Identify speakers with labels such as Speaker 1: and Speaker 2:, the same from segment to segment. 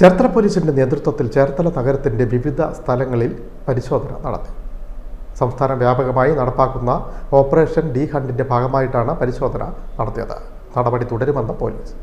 Speaker 1: ചേർത്തല പോലീസിന്റെ നേതൃത്വത്തിൽ ചേർത്തല നഗരത്തിന്റെ വിവിധ സ്ഥലങ്ങളിൽ പരിശോധന നടത്തി. സംസ്ഥാന വ്യാപകമായി നടപ്പാക്കുന്ന ഓപ്പറേഷൻ ഡി ഹണ്ടിന്റെ ഭാഗമായിട്ടാണ് പരിശോധന നടത്തിയത്. നടപടി തുടരുമെന്ന് പോലീസ്.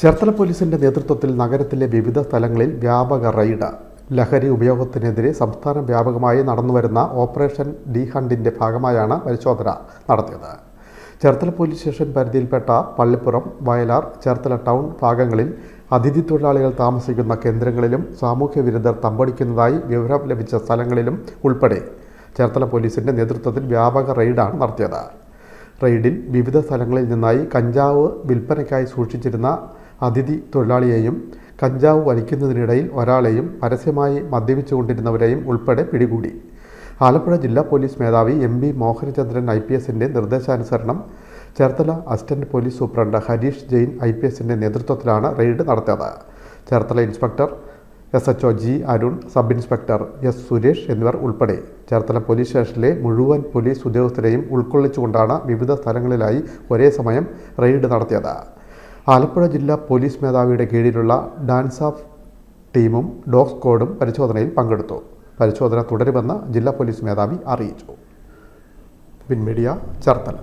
Speaker 1: ചേർത്തല പോലീസിന്റെ നേതൃത്വത്തിൽ നഗരത്തിലെ വിവിധ സ്ഥലങ്ങളിൽ വ്യാപക റെയ്ഡ്. ലഹരി ഉപയോഗത്തിനെതിരെ സംസ്ഥാന വ്യാപകമായി നടന്നുവരുന്ന ഓപ്പറേഷൻ ഡി ഹണ്ടിന്റെ ഭാഗമായാണ് പരിശോധന നടത്തിയത്. ചേർത്തല പോലീസ് സ്റ്റേഷൻ പരിധിയിൽപ്പെട്ട പള്ളിപ്പുറം വയലാർ ചേർത്തല ടൗൺ ഭാഗങ്ങളിൽ അതിഥി തൊഴിലാളികൾ താമസിക്കുന്ന കേന്ദ്രങ്ങളിലും സാമൂഹ്യ വിരുദ്ധർ തമ്പടിക്കുന്നതായി വിവരം ലഭിച്ച സ്ഥലങ്ങളിലും ഉൾപ്പെടെ ചേർത്തല പോലീസിന്റെ നേതൃത്വത്തിൽ വ്യാപക റെയ്ഡാണ് നടത്തിയത്. റെയ്ഡിൽ വിവിധ സ്ഥലങ്ങളിൽ നിന്നായി കഞ്ചാവ് വിൽപ്പനയ്ക്കായി സൂക്ഷിച്ചിരുന്ന അതിഥി തൊഴിലാളിയെയും കഞ്ചാവ് വലിക്കുന്നതിനിടയിൽ ഒരാളെയും പരസ്യമായി മദ്യപിച്ചുകൊണ്ടിരുന്നവരെയും ഉൾപ്പെടെ പിടികൂടി. ആലപ്പുഴ ജില്ലാ പോലീസ് മേധാവി M B Mohanachandran I P എസിന്റെ നിർദ്ദേശാനുസരണം Cherthala assistant police superintendent Harish Jain I P എസിന്റെ നേതൃത്വത്തിലാണ് റെയ്ഡ് നടത്തിയത്. Cherthala inspector S H O G Arun sub inspector S Suresh എന്നിവർ ഉൾപ്പെടെ ചേർത്തല പോലീസ് സ്റ്റേഷനിലെ മുഴുവൻ പോലീസ് ഉദ്യോഗസ്ഥരെയും ഉൾക്കൊള്ളിച്ചുകൊണ്ടാണ് വിവിധ സ്ഥലങ്ങളിലായി ഒരേ സമയം റെയ്ഡ് നടത്തിയത്. ആലപ്പുഴ ജില്ലാ പോലീസ് മേധാവിയുടെ കീഴിലുള്ള ഡാൻസ് ഓഫ് ടീമും ഡോഗ് സ്ക്വാഡും പരിശോധനയിൽ പങ്കെടുത്തു. പരിശോധന തുടരുമെന്ന് ജില്ലാ പോലീസ് മേധാവി അറിയിച്ചു. വിൻമീഡിയ ചേർത്തല.